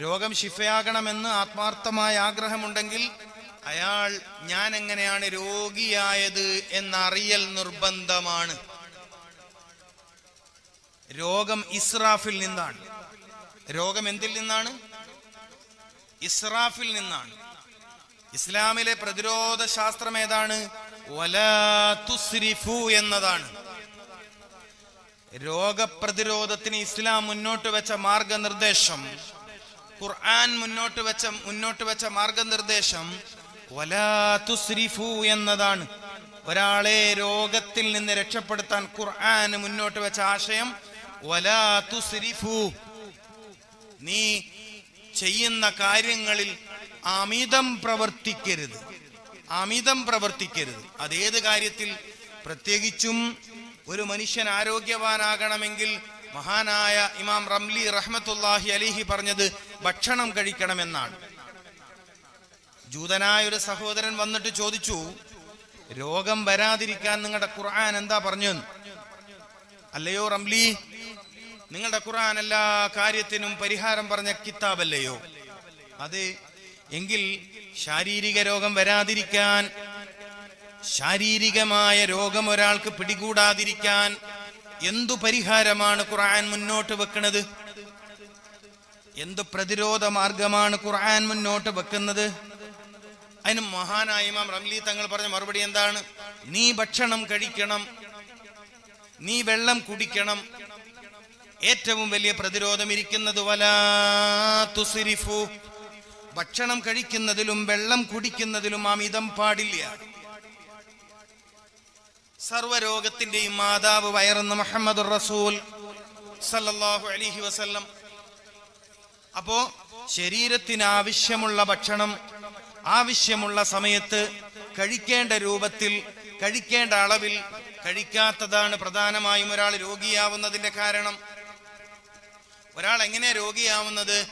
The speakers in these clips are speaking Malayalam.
രോഗം ശിഫയാകണമെന്ന് ആത്മാർത്ഥമായ ആഗ്രഹമുണ്ടെങ്കിൽ അയാൾ ഞാൻ എങ്ങനെയാണ് രോഗിയായത് എന്നറിയൽ നിർബന്ധമാണ്. രോഗം ഇസ്രാഫിൽ നിന്നാണ്. രോഗം എന്തിൽ നിന്നാണ്? ഇസ്രാഫിൽ നിന്നാണ്. ഇസ്ലാമിലെ പ്രതിരോധ ശാസ്ത്രം ഏതാണ്? തുസ്രിഫു എന്നതാണ്. രോഗപ്രതിരോധത്തിന് ഇസ്ലാം മുന്നോട്ട് വെച്ച മാർഗനിർദ്ദേശം. ഖുർആൻ മുന്നോട്ട് വെച്ച മുന്നോട്ട് വെച്ച മാർഗനിർദ്ദേശം വലാ തുസ്രിഫു എന്നതാണ്. ഒരാളെ രോഗത്തിൽ നിന്ന് രക്ഷപ്പെടുത്താൻ ഖുർആൻ മുന്നോട്ട് വെച്ച ആശയം വലാ തുസ്രിഫു. നീ ചെയ്യുന്ന കാര്യങ്ങളിൽ അമിതം പ്രവർത്തിക്കരുത്. അമിതം പ്രവർത്തിക്കരുത്. അതേത് കാര്യത്തിൽ? പ്രത്യേകിച്ചും ഒരു മനുഷ്യൻ ആരോഗ്യവാനാകണമെങ്കിൽ മഹാനായ ഇമാം റംലി റഹ്മത്തുല്ലാഹി അലിഹി പറഞ്ഞത് ഭക്ഷണം കഴിക്കണമെന്നാണ്. ജൂതനായ ഒരു സഹോദരൻ വന്നിട്ട് ചോദിച്ചു രോഗം വരാതിരിക്കാൻ നിങ്ങളുടെ ഖുർആൻ എന്താ പറഞ്ഞു അല്ലയോ റംലി നിങ്ങളുടെ ഖുർആൻ എല്ലാ കാര്യത്തിനും പരിഹാരം പറഞ്ഞ കിതാബല്ലയോ? അത് എങ്കിൽ ശാരീരിക രോഗം വരാതിരിക്കാൻ ശാരീരികമായ രോഗം ഒരാൾക്ക് പിടികൂടാതിരിക്കാൻ എന്തു പരിഹാരമാണ് ഖുർആൻ മുന്നോട്ട് വെക്കുന്നത് എന്ത് പ്രതിരോധ മാർഗമാണ് ഖുർആൻ മുന്നോട്ട് വെക്കുന്നത്? അതിന് മഹാനായ ഇമാം റംലി തങ്ങൾ പറഞ്ഞ മറുപടി എന്താണ്? നീ ഭക്ഷണം കഴിക്കണം നീ വെള്ളം കുടിക്കണം. ഏറ്റവും വലിയ പ്രതിരോധം ഇരിക്കുന്നത് വലാ തുസിരിഫു. ഭക്ഷണം കഴിക്കുന്നതിലും വെള്ളം കുടിക്കുന്നതിലും അമിതം പാടില്ല. സർവരോഗത്തിന്റെയും മാതാവ് വയറുന്ന മുഹമ്മദ് റസൂൽ സല്ലാഹു അലിഹി വസല്ലം. അപ്പോ ശരീരത്തിന് ആവശ്യമുള്ള ഭക്ഷണം ആവശ്യമുള്ള സമയത്ത് കഴിക്കേണ്ട രൂപത്തിൽ കഴിക്കേണ്ട അളവിൽ കഴിക്കാത്തതാണ് പ്രധാനമായും ഒരാൾ രോഗിയാവുന്നതിന്റെ കാരണം. ഒരാൾ എങ്ങനെ രോഗിയാവുന്നത്?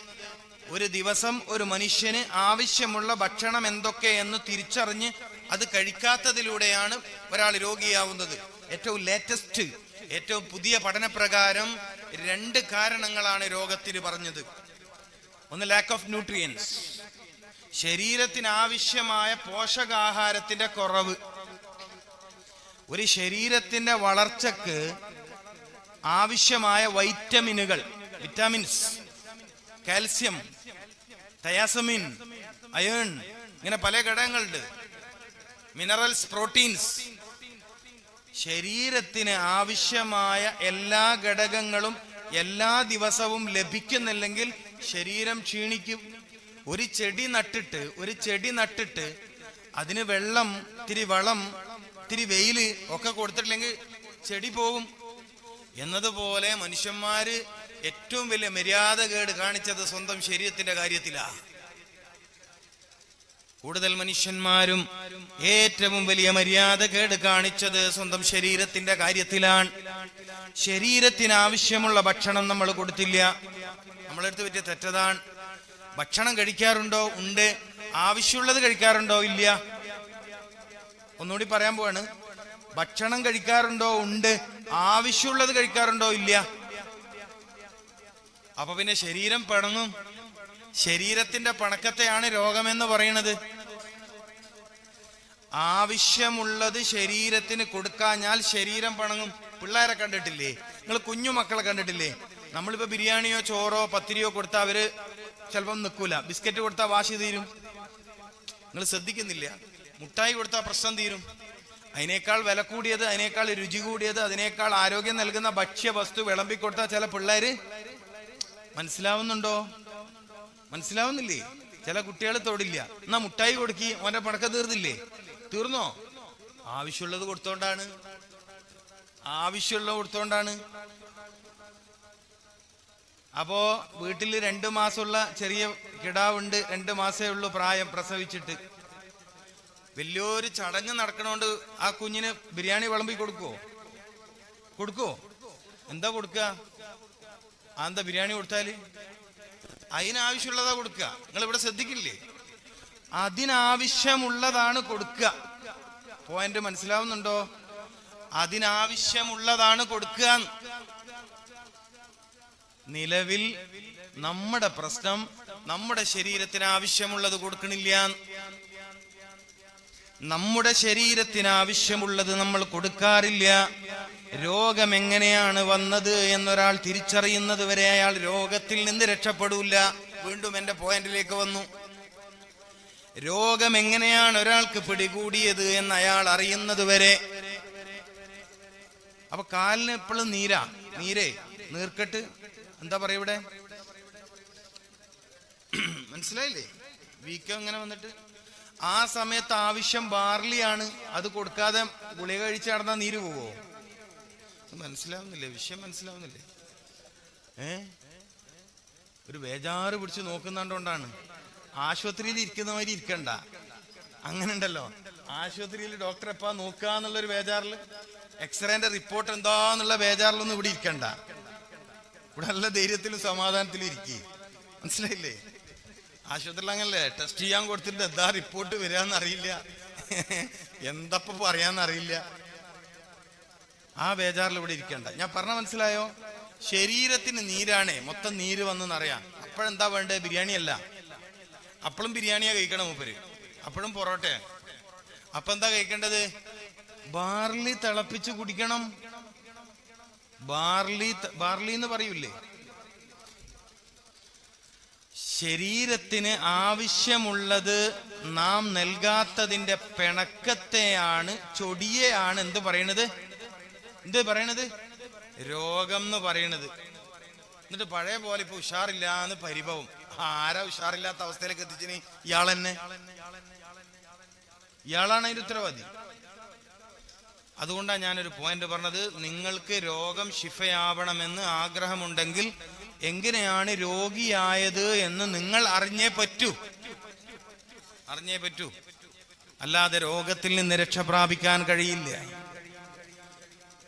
ഒരു ദിവസം ഒരു മനുഷ്യന് ആവശ്യമുള്ള ഭക്ഷണം എന്തൊക്കെ എന്ന് തിരിച്ചറിഞ്ഞ് അത് കഴിക്കാത്തതിലൂടെയാണ് ഒരാൾ രോഗിയാവുന്നത്. ഏറ്റവും ലേറ്റസ്റ്റ് ഏറ്റവും പുതിയ പഠനപ്രകാരം രണ്ട് കാരണങ്ങളാണ് രോഗത്തിന് പറഞ്ഞത്. ഒന്ന് ലാക്ക് ഓഫ് ന്യൂട്രിയൻസ് ശരീരത്തിന് ആവശ്യമായ പോഷകാഹാരത്തിന്റെ കുറവ്. ഒരു ശരീരത്തിന്റെ വളർച്ചക്ക് ആവശ്യമായ വൈറ്റമിനുകൾ വിറ്റാമിൻസ് കാൽസ്യം തയാസമിൻ അയേൺ ഇങ്ങനെ പല ഘടകങ്ങളുണ്ട്. മിനറൽസ് പ്രോട്ടീൻസ് ശരീരത്തിന് ആവശ്യമായ എല്ലാ ഘടകങ്ങളും എല്ലാ ദിവസവും ലഭിക്കുന്നില്ലെങ്കിൽ ശരീരം ക്ഷീണിക്കും. ഒരു ചെടി നട്ടിട്ട് ഒരു ചെടി നട്ടിട്ട് അതിന് വെള്ളം ഇത്തിരി വളം ഇത്തിരി വെയിൽ ഒക്കെ കൊടുത്തിട്ടില്ലെങ്കിൽ ചെടി പോകും എന്നതുപോലെ മനുഷ്യന്മാര് ഏറ്റവും വലിയ മര്യാദ കേട് കാണിച്ചത് സ്വന്തം ശരീരത്തിന്റെ കാര്യത്തിലാ. കൂടുതൽ മനുഷ്യന്മാരും ഏറ്റവും വലിയ മര്യാദ കേട് കാണിച്ചത് സ്വന്തം ശരീരത്തിന്റെ കാര്യത്തിലാണ്. ശരീരത്തിന് ആവശ്യമുള്ള ഭക്ഷണം നമ്മൾ കൊടുത്തില്ല. നമ്മളെടുത്ത് പറ്റിയ തെറ്റതാണ്. ഭക്ഷണം കഴിക്കാറുണ്ടോ? ഉണ്ട്. ആവശ്യമുള്ളത് കഴിക്കാറുണ്ടോ? ഇല്ല. ഒന്നുകൂടി പറയാൻ പോവാണ്. ഭക്ഷണം കഴിക്കാറുണ്ടോ? ഉണ്ട്. ആവശ്യമുള്ളത് കഴിക്കാറുണ്ടോ? ഇല്ല. അപ്പൊ പിന്നെ ശരീരം പിണങ്ങും. ശരീരത്തിന്റെ പണക്കത്തെയാണ് രോഗമെന്ന് പറയുന്നത്. ആവശ്യമുള്ളത് ശരീരത്തിന് കൊടുക്കാഞ്ഞാൽ ശരീരം പണങ്ങും. പിള്ളേരെ കണ്ടിട്ടില്ലേ? നിങ്ങൾ കുഞ്ഞു മക്കളെ കണ്ടിട്ടില്ലേ? നമ്മളിപ്പോ ബിരിയാണിയോ ചോറോ പത്തിരിയോ കൊടുത്താൽ അവർ ചിലപ്പം നിൽക്കൂല ബിസ്ക്കറ്റ് കൊടുത്താൽ വാശി തീരും. നിങ്ങൾ ശ്രദ്ധിക്കുന്നില്ല. മുട്ടായി കൊടുത്താൽ പ്രശ്നം തീരും. അതിനേക്കാൾ വില കൂടിയത് അതിനേക്കാൾ രുചി കൂടിയത് അതിനേക്കാൾ ആരോഗ്യം നൽകുന്ന ഭക്ഷ്യ ഭക്ഷ്യവസ്തു വിളമ്പിക്കൊടുത്താൽ ചില പിള്ളേര്. മനസ്സിലാവുന്നുണ്ടോ? മനസ്സിലാവുന്നില്ലേ? ചില കുട്ടികൾ തൊടില്ല. എന്നാ മുട്ടായി കൊടുക്കി ഓന്റെ പണക്കം തീർന്നില്ലേ? തീർന്നോ? ആവശ്യമുള്ളത് കൊടുത്തോണ്ടാണ്. ആവശ്യമുള്ളത് കൊടുത്തോണ്ടാണ്. അപ്പോ വീട്ടിൽ രണ്ടു മാസമുള്ള ചെറിയ കിടാവുണ്ട്. രണ്ട് മാസേ ഉള്ളൂ പ്രായം പ്രസവിച്ചിട്ട്. വലിയൊരു ചടങ്ങ് നടക്കണോണ്ട് ആ കുഞ്ഞിന് ബിരിയാണി വിളമ്പി കൊടുക്കുവോ? കൊടുക്കുവോ? എന്താ കൊടുക്കുക ആ എന്താ ബിരിയാണി കൊടുത്താൽ? അതിനാവശ്യമുള്ളതാ കൊടുക്കുക. നിങ്ങൾ ഇവിടെ ശ്രദ്ധിക്കില്ലേ? അതിനാവശ്യമുള്ളതാണ് കൊടുക്കുക. പോയിന്റ് മനസ്സിലാവുന്നുണ്ടോ? അതിനാവശ്യമുള്ളതാണ് കൊടുക്കുക. നിലവിൽ നമ്മുടെ പ്രശ്നം നമ്മുടെ ശരീരത്തിന് ആവശ്യമുള്ളത് കൊടുക്കണില്ല. നമ്മുടെ ശരീരത്തിന് ആവശ്യമുള്ളത് നമ്മൾ കൊടുക്കാറില്ല. രോഗം എങ്ങനെയാണ് വന്നത് എന്നൊരാൾ തിരിച്ചറിയുന്നത് വരെ അയാൾ രോഗത്തിൽ നിന്ന് രക്ഷപ്പെടൂല. വീണ്ടും എന്റെ പോയിന്റിലേക്ക് വന്നു. രോഗം എങ്ങനെയാണ് ഒരാൾക്ക് പിടികൂടിയത് എന്ന് അയാൾ അറിയുന്നത് വരെ. അപ്പൊ കാലിന് എപ്പോഴും നീരാ നീരേ നീർക്കെട്ട്. എന്താ പറയൂടെ മനസ്സിലായില്ലേ? വീക്കം ഇങ്ങനെ വന്നിട്ട്? ആ സമയത്ത് ആവശ്യം ബാർലിയാണ്. അത് കൊടുക്കാതെ ഗുളിക കഴിച്ച് നടന്നാൽ നീര് പോവോ? മനസ്സിലാവുന്നില്ലേ? വിഷയം മനസ്സിലാവുന്നില്ലേ? ഏ? ഒരു ബേജാറ് പിടിച്ച് നോക്കുന്നുണ്ടോണ്ടാണ് ആശുപത്രിയിൽ ഇരിക്കുന്ന മാതിരി ഇരിക്കണ്ട. അങ്ങനെ ഉണ്ടല്ലോ ആശുപത്രിയിൽ ഡോക്ടർ എപ്പാ നോക്കുക എന്നുള്ള ഒരു ബേജാറിൽ? എക്സ്റേന്റെ റിപ്പോർട്ട് എന്താന്നുള്ള ബേജാറിലൊന്നും ഇവിടെ ഇരിക്കണ്ട. ഇവിടെ നല്ല ധൈര്യത്തിലും സമാധാനത്തിലും ഇരിക്കേ. മനസ്സിലായില്ലേ? ആശുപത്രിയിൽ അങ്ങനല്ലേ ടെസ്റ്റ് ചെയ്യാൻ കൊടുത്തിട്ട് എന്താ റിപ്പോർട്ട് വരികയെന്ന് അറിയില്ല എന്തപ്പോ പറയാന്നറിയില്ല. ആ ബേജാറിൽ ഇവിടെ ഇരിക്കണ്ട. ഞാൻ പറഞ്ഞ മനസ്സിലായോ? ശരീരത്തിന് നീരാണേ. മൊത്തം നീര് വന്നെന്നറിയാം. അപ്പോഴെന്താ വേണ്ടേ? ബിരിയാണി അല്ല അപ്പോഴും ബിരിയാണിയാ കഴിക്കണം മൂപ്പര്. അപ്പോഴും പൊറോട്ട അപ്പൊ എന്താ കഴിക്കേണ്ടത്? ബാർലി തിളപ്പിച്ച് കുടിക്കണം. ബാർലി ബാർലി എന്ന് പറയൂലേ ശരീരത്തിന് ആവശ്യമുള്ളത് നാം നൽകാത്തതിന്റെ പിണക്കത്തെയാണ് ചൊടിയെയാണ് എന്ത് പറയണത്? എന്ത് പറയണത്? രോഗം എന്ന് പറയണത്. എന്നിട്ട് പഴയ പോലെ ഇപ്പൊ ഉഷാറില്ല എന്ന് പരിഭവം. ആരാ ഉഷാറില്ലാത്ത അവസ്ഥയിലേക്ക് എത്തിച്ചിനി ഇയാൾ തന്നെ. ഇയാളാണ് അതിന്റെ ഉത്തരവാദി. അതുകൊണ്ടാണ് ഞാനൊരു പോയിന്റ് പറഞ്ഞത്. നിങ്ങൾക്ക് രോഗം ശിഫയാവണമെന്ന് ആഗ്രഹമുണ്ടെങ്കിൽ എങ്ങനെയാണ് രോഗിയായത് എന്ന് നിങ്ങൾ അറിഞ്ഞേ പറ്റൂ. അറിഞ്ഞേ പറ്റൂ. അല്ലാതെ രോഗത്തിൽ നിന്ന് രക്ഷ പ്രാപിക്കാൻ കഴിയില്ല.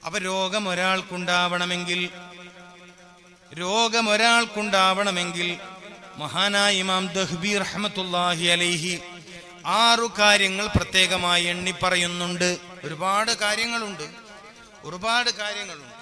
അപ്പൊ രോഗം ഒരാൾക്കുണ്ടാവണമെങ്കിൽ രോഗം ഒരാൾക്കുണ്ടാവണമെങ്കിൽ മഹാനായ ഇമാം ദഹ്ബി റഹ്മത്തുല്ലാഹി അലൈഹി ആറു കാര്യങ്ങൾ പ്രത്യേകമായി എണ്ണി പറയുന്നുണ്ട്. ഒരുപാട് കാര്യങ്ങളുണ്ട്. ഒരുപാട് കാര്യങ്ങളുണ്ട്.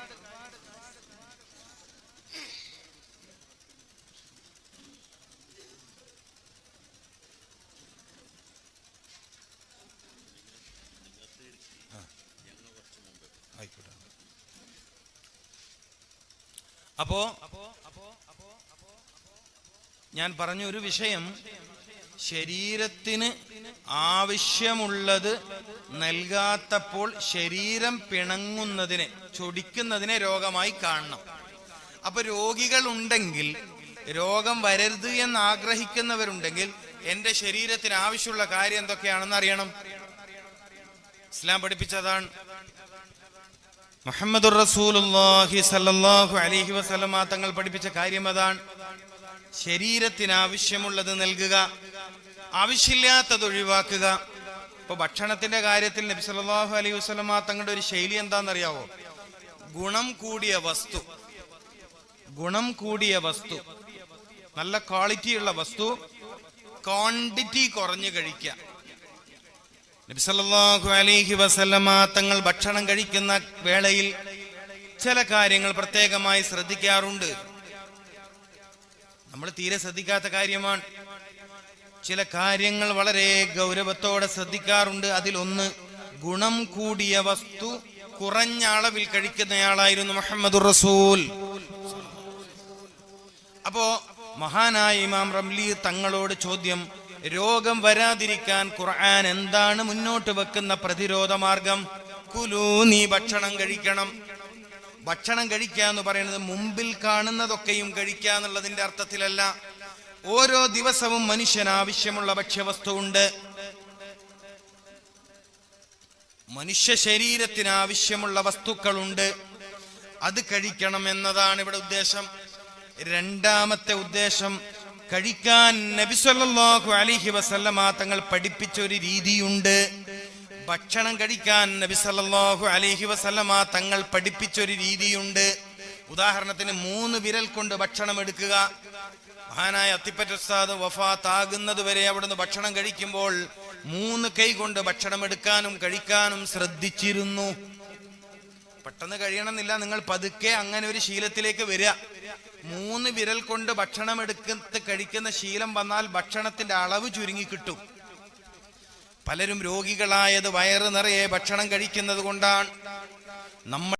അപ്പോ ഞാൻ പറഞ്ഞ ഒരു വിഷയം ശരീരത്തിന് ആവശ്യമുള്ളത് നൽകാത്തപ്പോൾ ശരീരം പിണങ്ങുന്നതിനെ ചൊടിക്കുന്നതിനെ രോഗമായി കാണണം. അപ്പൊ രോഗികൾ ഉണ്ടെങ്കിൽ രോഗം വരരുത് എന്ന് ആഗ്രഹിക്കുന്നവരുണ്ടെങ്കിൽ എന്റെ ശരീരത്തിന് ആവശ്യമുള്ള കാര്യം എന്തൊക്കെയാണെന്ന് അറിയണം. ഇസ്ലാം പഠിപ്പിച്ചതാണ്. മുഹമ്മദുർ റസൂലുള്ളാഹി സല്ലല്ലാഹു അലൈഹി വസല്ലമ തങ്ങൾ പഠിപ്പിച്ച കാര്യം അതാണ്. ശരീരത്തിന് ആവശ്യമുള്ളത് നൽകുക ആവശ്യമില്ലാത്തത് ഒഴിവാക്കുക. ഇപ്പൊ ഭക്ഷണത്തിന്റെ കാര്യത്തിൽ നബി സല്ലല്ലാഹു അലൈഹി വസല്ലമ തങ്ങളുടെ ഒരു ശൈലി എന്താണെന്നറിയാവോ? ഗുണം കൂടിയ വസ്തു. ഗുണം കൂടിയ വസ്തു. നല്ല ക്വാളിറ്റിയുള്ള വസ്തു. ക്വാണ്ടിറ്റി കുറഞ്ഞു കഴിക്കുക. നബി സല്ലല്ലാഹു അലൈഹി വസല്ലമ തങ്ങൾ ഭക്ഷണം കഴിക്കുന്ന വേളയിൽ ചില കാര്യങ്ങൾ പ്രത്യേകമായി ശ്രദ്ധിക്കാറുണ്ട്. നമ്മൾ തീരെ ശ്രദ്ധിക്കാത്ത കാര്യമാണ്. ചില കാര്യങ്ങൾ വളരെ ഗൗരവത്തോടെ ശ്രദ്ധിക്കാറുണ്ട്. അതിലൊന്ന് ഗുണം കൂടിയ വസ്തു കുറഞ്ഞ അളവിൽ കഴിക്കുന്നയാളായിരുന്നു മുഹമ്മദ് റസൂൽ. അപ്പോ മഹാനായ ഇമാം റംലി തങ്ങളോട് ചോദ്യം രോഗം വരാതിരിക്കാൻ ഖുർആൻ എന്താണ് മുന്നോട്ട് വെക്കുന്ന പ്രതിരോധ മാർഗം കുലു നീ ഭക്ഷണം കഴിക്കണം. ഭക്ഷണം കഴിക്കുക എന്ന് പറയുന്നത് മുമ്പിൽ കാണുന്നതൊക്കെയും കഴിക്കുക എന്നുള്ളതിന്റെ അർത്ഥത്തിലല്ല. ഓരോ ദിവസവും മനുഷ്യൻ ആവശ്യമുള്ള ഭക്ഷ്യവസ്തു ഉണ്ട് മനുഷ്യ ശരീരത്തിന് ആവശ്യമുള്ള വസ്തുക്കളുണ്ട്. അത് കഴിക്കണം എന്നതാണ് ഇവിടെ ഉദ്ദേശം. രണ്ടാമത്തെ ഉദ്ദേശം കഴിക്കാൻ നബിസ്വല്ലാഹു അലിഹി വസല്ലമ തങ്ങൾ പഠിപ്പിച്ച ഒരു രീതിയുണ്ട്. ഭക്ഷണം കഴിക്കാൻ നബി അലിഹി വസല്ലമ തങ്ങൾ പഠിപ്പിച്ച ഒരു രീതിയുണ്ട്. ഉദാഹരണത്തിന് മൂന്ന് വിരൽ കൊണ്ട് ഭക്ഷണം എടുക്കുക. മഹാനായ അത്തിപ്പറ്റ ഉസ്താദ് വഫാത്താകുന്നത് വരെ അവിടുന്ന് ഭക്ഷണം കഴിക്കുമ്പോൾ മൂന്ന് കൈ കൊണ്ട് ഭക്ഷണം എടുക്കാനും കഴിക്കാനും ശ്രദ്ധിച്ചിരുന്നു. പെട്ടെന്ന് കഴിയണമെന്നില്ല. നിങ്ങൾ പതുക്കെ അങ്ങനെ ഒരു ശീലത്തിലേക്ക് വരിക. മൂന്ന് വിരൽ കൊണ്ട് ഭക്ഷണം എടുക്കത്ത് കഴിക്കുന്ന ശീലം വന്നാൽ ഭക്ഷണത്തിന്റെ അളവ് ചുരുങ്ങി കിട്ടും. പലരും രോഗികളായത് വയറ് നിറയെ ഭക്ഷണം കഴിക്കുന്നത് കൊണ്ടാണ്. നമ്മൾ